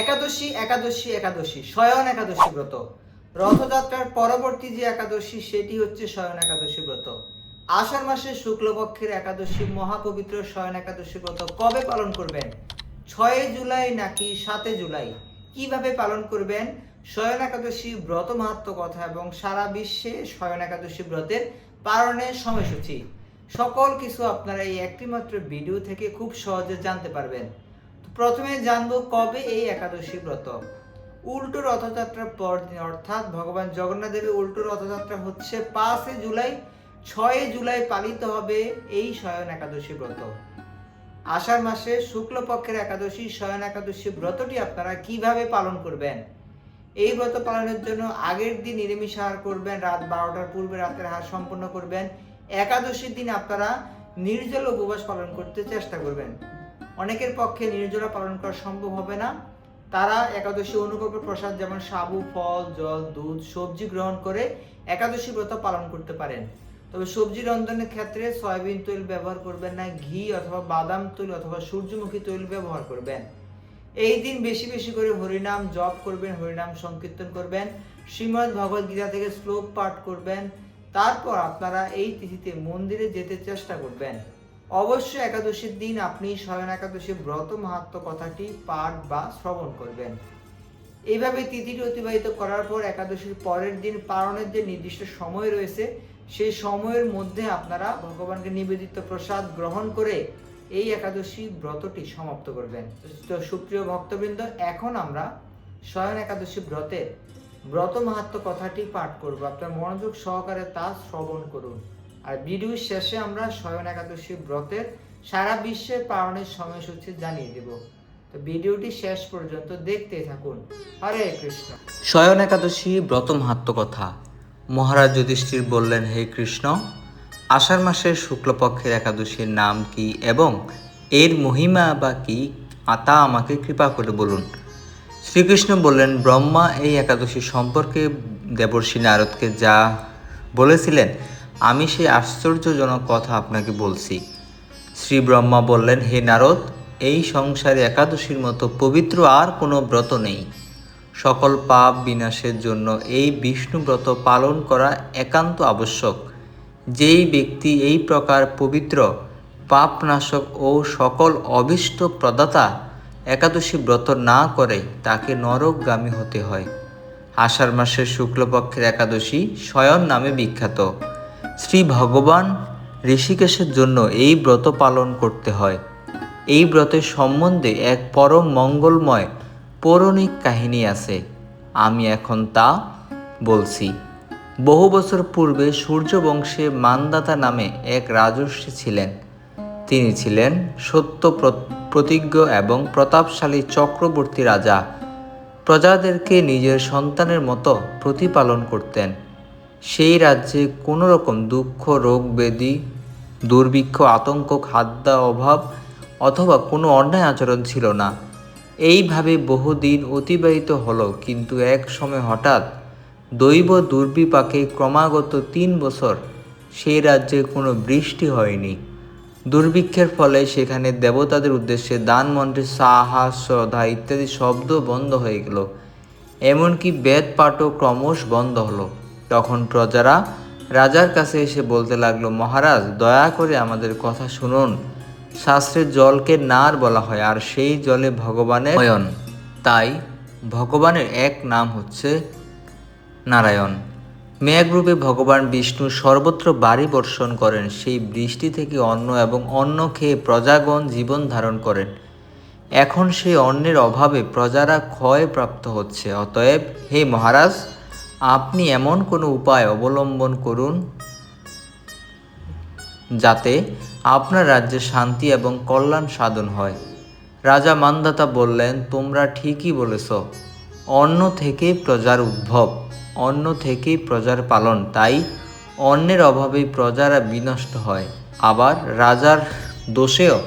একাদশী একাদশী একাদশী, শয়ন একাদশী ব্রত। রথযাত্রার পরবর্তী যে একাদশী, সেটি হচ্ছে শয়ন একাদশী ব্রত। আষাঢ় মাসে শুক্লপক্ষের একাদশী, মহাপবিত্র শয়ন একাদশী ব্রত কবে পালন করবেন? ছয় জুলাই নাকি সাতে জুলাই? কীভাবে পালন করবেন? শয়ন একাদশী ব্রত মাহাত্ম কথা এবং সারা বিশ্বে শয়ন একাদশী ব্রতের পালনের সময়সূচি। সকল কিছু আপনারা এই একটি মাত্র ভিডিও থেকে খুব সহজে জানতে পারবেন। প্রথমে জানব কবে এই একাদশী ব্রত। উল্টো রথযাত্রার পরদিন অর্থাৎ ভগবান জগন্নাথ দেবের উল্টো রথযাত্রা হচ্ছে পাঁচে জুলাই, ছয় জুলাই পালিত হবে এই শয়ন একাদশী ব্রত। আষাঢ় মাসে শুক্লপক্ষের একাদশী, শয়ন একাদশী ব্রতটি আপনারা কীভাবে পালন করবেন? এই ব্রত পালনের জন্য আগের দিন নিরামিষ আহার করবেন, রাত বারোটার পূর্বে রাতের আহার সম্পন্ন করবেন। একাদশীর দিন আপনারা নির্জল উপবাস পালন করতে চেষ্টা করবেন। অনেকের পক্ষে নির্জলা পালন করা সম্ভব হবে না। তারা একাদশী অনুকল্প প্রসাদ যেমন সাবু, ফল, জল, দুধ, সবজি গ্রহণ করে একাদশী ব্রত পালন করতে পারেন। তবে সবজি রন্ধনের ক্ষেত্রে সয়াবিন তৈল ব্যবহার করবেন না, ঘি অথবা বাদাম তৈল অথবা সূর্যমুখী তৈল ব্যবহার করবেন। এই দিন বেশি বেশি করে হরিনাম জপ করবেন, হরিনাম সংকীর্তন করবেন, শ্রীমদ ভগবদ গীতা থেকে শ্লোক পাঠ করবেন। তারপর আপনারা এই তিথিতে মন্দিরে যেতে চেষ্টা করবেন। অবশ্যই একাদশীর দিন আপনি শয়ন একাদশী ব্রত মাহাত্ম কথাটি পাঠ বা শ্রবণ করবেন। এইভাবে তিথিটি অতিবাহিত করার পর একাদশীর পরের দিন পালনের যে নির্দিষ্ট সময় রয়েছে, সেই সময়ের মধ্যে আপনারা ভগবানকে নিবেদিত প্রসাদ গ্রহণ করে এই একাদশী ব্রতটি সমাপ্ত করবেন। তো সুপ্রিয় ভক্তবৃন্দ, এখন আমরা শয়ন একাদশী ব্রতের ব্রত মাহাত্ম কথাটি পাঠ করব। আপনার মনোযোগ সহকারে তা শ্রবণ করুন। আর ভিডিওর শেষে আমরা শয়ন একাদশী ব্রতের সারা বিশ্বের পালনের সময়সূচি জানিয়ে দেব। তো ভিডিওটি শেষ পর্যন্ত দেখতে থাকুন। হরে কৃষ্ণ। শয়ন একাদশী ব্রত মাহাত্ম কথা। মহারাজ যুধিষ্ঠির বললেন, হে কৃষ্ণ, আষাঢ় মাসের শুক্লপক্ষের একাদশীর নাম কি এবং এর মহিমা বা কি তা আমাকে কৃপা করে বলুন। শ্রীকৃষ্ণ বললেন, ব্রহ্মা এই একাদশী সম্পর্কে দেবর্ষী নারদকে যা বলেছিলেন আমি সেই আশ্চর্যজনক কথা আপনাকে বলছি। শ্রী ব্রহ্মা বললেন, হে নারদ, এই সংসারে একাদশীর মতো পবিত্র আর কোনো ব্রত নেই। সকল পাপ বিনাশের জন্য এই বিষ্ণু ব্রত পালন করা একান্ত আবশ্যক। যেই ব্যক্তি এই প্রকার পবিত্র, পাপনাশক ও সকল অভিষ্ট প্রদাতা একাদশী ব্রত না করে, তাকে নরকগামী হতে হয়। আষাঢ় মাসের শুক্লপক্ষের একাদশী শয়ন নামে বিখ্যাত। শ্রী ভগবান ঋষিকেশের জন্য এই ব্রত পালন করতে হয়। এই ব্রতের সম্বন্ধে এক পরম মঙ্গলময় পৌরাণিক কাহিনী আছে। আমি এখন তা বলছি। বহু বছর পূর্বে সূর্যবংশে মানদাতা নামে এক রাজর্ষি ছিলেন। তিনি ছিলেন সত্য প্রতিজ্ঞ এবং প্রতাপশালী চক্রবর্তী রাজা। প্রজাদেরকে নিজের সন্তানের মতো প্রতিপালন করতেন। সেই রাজ্যে কোনো রকম দুঃখ, রোগ ব্যাধি দুর্ভিক্ষ, আতঙ্ক খাদ্য অভাব অথবা কোনো অন্যায় আচরণ ছিল না। এইভাবে বহুদিন অতিবাহিত হলো, কিন্তু এক সময় হঠাৎ দৈব দুর্বিপাকে ক্রমাগত তিন বছর সেই রাজ্যে কোনো বৃষ্টি হয়নি। দুর্ভিক্ষের ফলে সেখানে দেবতাদের উদ্দেশ্যে দান মন্ত্রে সাহা শ্রদ্ধা ইত্যাদি শব্দ বন্ধ হয়ে গেল। এমনকি বেদ পাঠও ক্রমশ বন্ধ হলো। তখন প্রজারা রাজার কাছে এসে বলতে লাগল, মহারাজ, দয়া করে আমাদের কথা শুনুন। শাস্ত্রের জলকে নার বলা হয়, আর সেই জলে ভগবানের নয়ন। তাই ভগবানের এক নাম হচ্ছে নারায়ণ। মেঘরূপে ভগবান বিষ্ণু সর্বত্র বাড়ি বর্ষণ করেন, সেই বৃষ্টি থেকে অন্ন এবং অন্ন খেয়ে প্রজাগণ জীবন ধারণ করেন। এখন সেই অন্নের অভাবে প্রজারা ক্ষয় প্রাপ্ত হচ্ছে। অতএব, হে মহারাজ আপনি এমন কোনো উপায় অবলম্বন করুন যাতে আপনার রাজ্যে শান্তি এবং কল্যাণ সাধন হয়। রাজা মান্দাতা বললেন, তোমরা ঠিকই বলেছ। অন্ন থেকেই প্রজার উদ্ভব, অন্ন থেকেই প্রজার পালন, তাই অন্যের অভাবে প্রজারা বিনষ্ট হয়। আবার রাজার দোষেও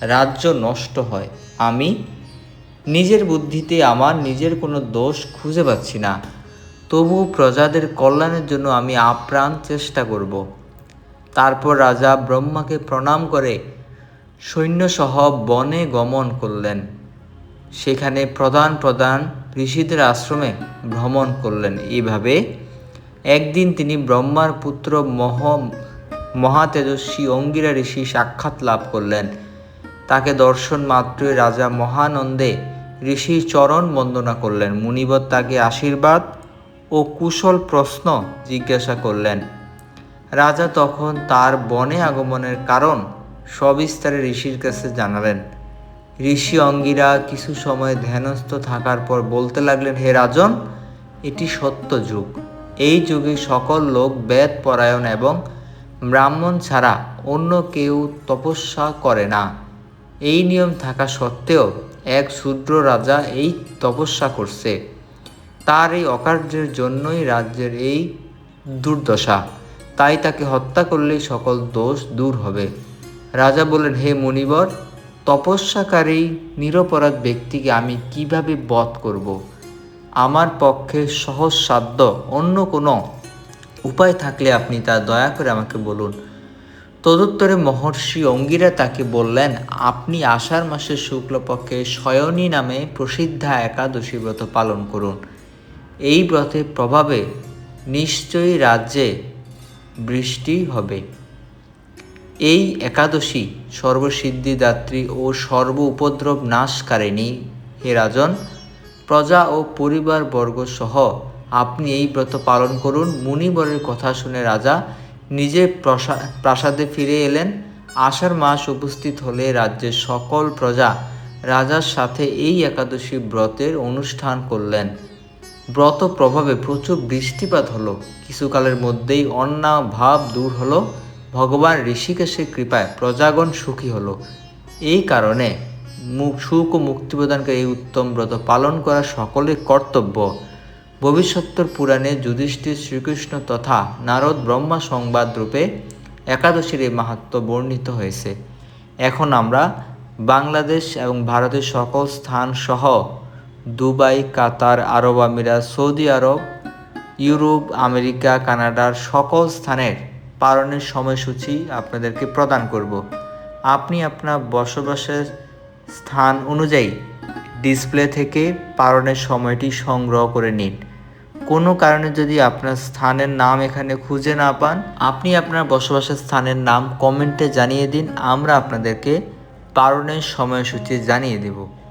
রাজ্য নষ্ট হয়। আমি নিজের বুদ্ধিতে আমার নিজের কোনো দোষ খুঁজে পাচ্ছি না। তবুও প্রজাদের কল্যাণের জন্য আমি আপ্রাণ চেষ্টা করব। তারপর রাজা ব্রহ্মাকে প্রণাম করে সৈন্যসহ বনে গমন করলেন। সেখানে প্রধান প্রধান ঋষিদের আশ্রমে ভ্রমণ করলেন। এইভাবে একদিন তিনি ব্রহ্মার পুত্র মহ, মহাতেজস্বী অঙ্গিরা ঋষি সাক্ষাৎ লাভ করলেন। তাকে দর্শন মাত্রই রাজা মহানন্দে ঋষির চরণ বন্দনা করলেন। মুনিবর তাকে আশীর্বাদ ও কুশল প্রশ্ন জিজ্ঞাসা করলেন। রাজা তখন তার বনে আগমনের কারণ সবিস্তারে ঋষির কাছে জানালেন। ঋষি অঙ্গিরা কিছু সময় ধ্যানস্থ থাকার পর বলতে লাগলেন, হে রাজন, এটি সত্য যুগ। এই যুগে সকল লোক বেদ, পরায়ণ এবং ব্রাহ্মণ ছাড়া অন্য কেউ তপস্যা করে না। এই নিয়ম থাকা সত্ত্বেও এক শূদ্র রাজা এই তপস্যা করছে। তার এই অকার্যের জন্যই রাজ্যের এই দুর্দশা। তাই তাকে হত্যা করলেই সকল দোষ দূর হবে। রাজা বললেন, হে মুনিবর, তপস্যাকারী, নিরপরাধ ব্যক্তিকে আমি কীভাবে বধ করব। আমার পক্ষে সহজ সাধ্য। অন্য কোনো উপায় থাকলে আপনি তা দয়া করে আমাকে বলুন। তদুত্তরে মহর্ষি অঙ্গিরা তাকে বললেন, আপনি আষাঢ় মাসের শুক্লপক্ষে শয়নী নামে প্রসিদ্ধা একাদশী ব্রত পালন করুন। এই ব্রতের প্রভাবে নিশ্চয়ই রাজ্যে বৃষ্টি হবে। এই একাদশী সর্বসিদ্ধিদাত্রী ও সর্ব উপদ্রব নাশকারিণী হে রাজন, প্রজা ও পরিবারবর্গ সহ আপনি এই ব্রত পালন করুন। মুনিবরের কথা শুনে রাজা নিজে প্রসা- প্রাসাদে ফিরে এলেন। আষাঢ় মাস উপস্থিত হলে রাজ্যের সকল প্রজা রাজার সাথে এই একাদশী ব্রতের অনুষ্ঠান করলেন। ব্রত প্রভাবে প্রচুর বৃষ্টিপাত হলো। কিছুকালের মধ্যেই অন্না ভাব দূর হলো। ভগবান ঋষিকেশের কৃপায় প্রজাগণ সুখী হলো। এই কারণে মুখ সুখ ও মুক্তি প্রদানকারী এই উত্তম ব্রত পালন করা সকলের কর্তব্য। ভবিষ্যত্তর পুরাণে যুধিষ্ঠির শ্রীকৃষ্ণ তথা নারদ ব্রহ্মা সংবাদ রূপে একাদশীর এই মাহাত্ম বর্ণিত হয়েছে। এখন আমরা বাংলাদেশ এবং ভারতের সকল স্থান সহ দুবাই, কাতার, আরব আমিরাত, সৌদি আরব, ইউরোপ, আমেরিকা, কানাডার সকল স্থানের পালনের সময়সূচি আপনাদেরকে প্রদান করব। আপনি আপনার বসবাসের স্থান অনুযায়ী ডিসপ্লে থেকে পালনের সময়টি সংগ্রহ করে নিন। কোনো কারণে যদি আপনার স্থানের নাম এখানে খুঁজে না পান, আপনি আপনার বসবাসের স্থানের নাম কমেন্টে জানিয়ে দিন, আমরা আপনাদেরকে পালনের সময়সূচি জানিয়ে দেব।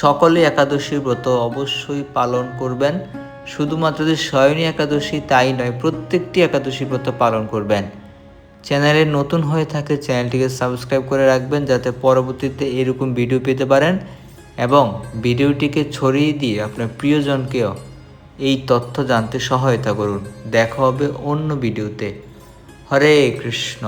সকলে একাদশীর ব্রত অবশ্যই পালন করবেন। শুধুমাত্র যে শয়নী একাদশী তাই নয়, প্রত্যেকটি একাদশী ব্রত পালন করবেন। চ্যানেলে নতুন হয়ে থাকলে চ্যানেলটিকে সাবস্ক্রাইব করে রাখবেন, যাতে পরবর্তীতে এরকম ভিডিও পেতে পারেন এবং ভিডিওটিকে ছড়িয়ে দিয়ে আপনার প্রিয়জনকেও এই তথ্য জানতে সহায়তা করুন। দেখা হবে অন্য ভিডিওতে। হরে কৃষ্ণ।